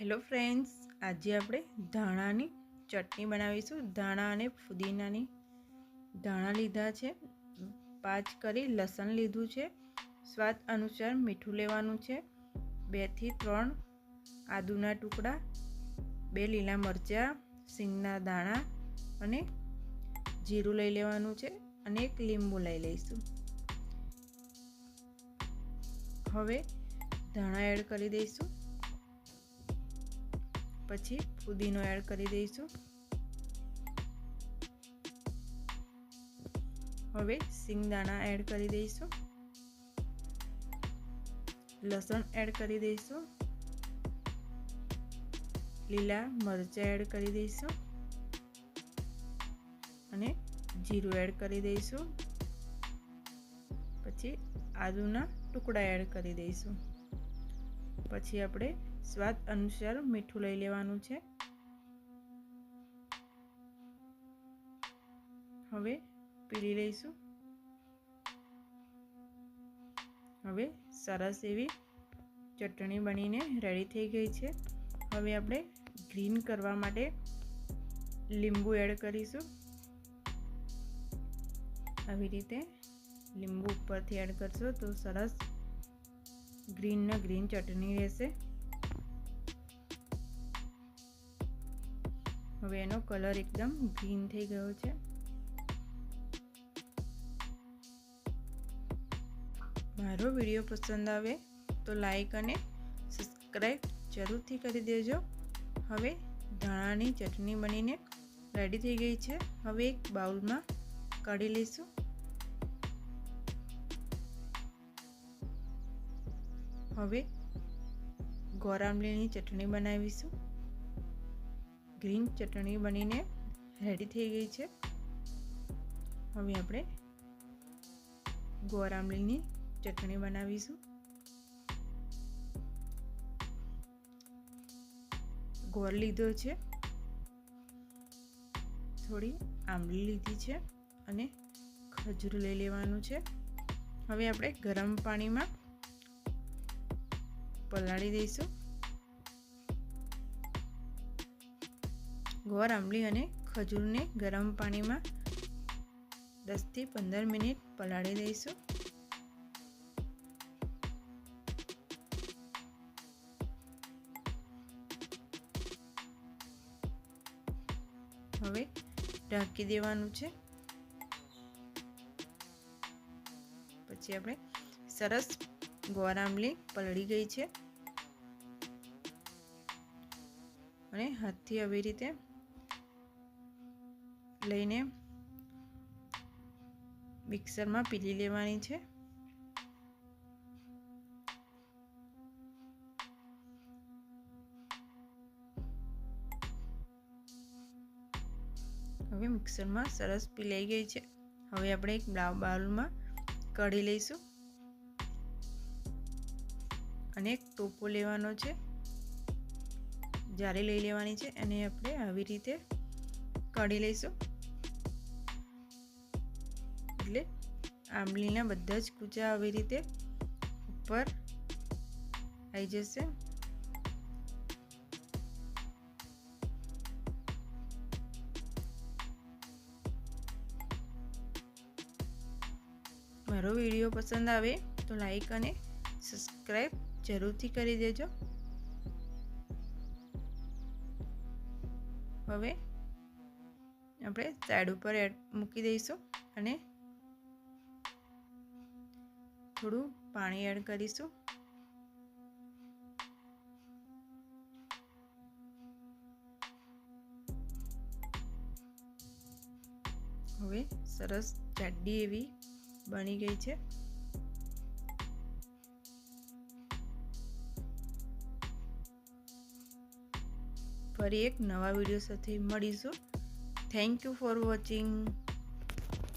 Hello friends, આજે આપણે ધાણાની ચટણી બનાવીશું. ધાણા અને ફુદીનાની ધાણા લીધા છે. પાંચ કરી લસણ લીધું છે. સ્વાદ અનુસાર મીઠું લેવાનું છે. બેથી ત્રણ આદુના ટુકડા, બે લીલા મરચાં, સિંગના દાણા અને જીરું લઈ લેવાનું છે અને એક લીંબુ લઈ લઈશું. હવે ધાણા એડ કરી દઈશું. પછી પુદીનો એડ કરી દઈશું. હવે સિંગદાણા એડ કરી દઈશું. લસણ એડ કરી દઈશું. લીલા મરચાં એડ કરી દઈશું. અને જીરું એડ કરી દઈશું. પછી આદુના ટુકડા એડ કરી દઈશું. પછી આપણે સ્વાદ અનુસાર મીઠું લઈ લેવાનું છે. હવે પીળી લઈશું. હવે સરસ એવી ચટણી બનીને રેડી થઈ ગઈ છે. હવે આપણે ગ્રીન કરવા માટે લીંબુ એડ કરીશું. આવી રીતે લીંબુ ઉપરથી એડ કરશો તો સરસ ગ્રીન ને ગ્રીન ચટણી રહેશે. હવે એનો કલર એકદમ ગ્રીન થઈ ગયો છે. મારો વીડિયો પસંદ આવે તો લાઈક અને સબસ્ક્રાઈબ જરૂરથી કરી દેજો. હવે ધાણાની ચટણી બનીને રેડી થઈ ગઈ છે. હવે એક બાઉલમાં કાઢી લઈશું. હવે ગોરામલીની ચટણી બનાવીશું. ગ્રીન ચટણી બનીને રેડી થઈ ગઈ છે. હવે આપણે ગોરામલીની ચટણી બનાવીશું. ગોળ લીધો છે. થોડી આંબલી લીધી છે અને ખજૂર લઈ લેવાનું છે. હવે આપણે ગરમ પાણીમાં પલાળી દઈશું. ગોળ આંબલી અને ખજૂરને ગરમ પાણીમાં દસથી પંદર મિનિટ પલાળી દઈશું. હવે ઢાંકી દેવાનું છે. પછી આપણે સરસ ગોળ આંબલી પલળી ગઈ છે. અને હાથથી આવી રીતે લઈને મિક્સરમાં પીલી લેવાની છે. હવે મિક્સરમાં સરસ પીલાઈ ગઈ છે. હવે આપણે એક બાઉલમાં કઢી લઈશું. અને એક ટોપો લેવાનો છે. જારી લઈ લેવાની છે અને આપણે આવી રીતે કાઢી લઈશું. એટલે આંબલીના બધા જ કૂચા આવી રીતે ઉપર આવી જશે. મારો વીડિયો પસંદ આવે તો લાઈક અને સબસ્ક્રાઈબ જરૂરથી કરી દેજો. હવે આપણે સાઈડ ઉપર એડ મૂકી દઈશું અને થોડું પાણી એડ કરીશું. હવે સરસ જાડી એવી બની ગઈ છે. ફરી એક નવા વીડિયો સાથે મળીશું. Thank you for watching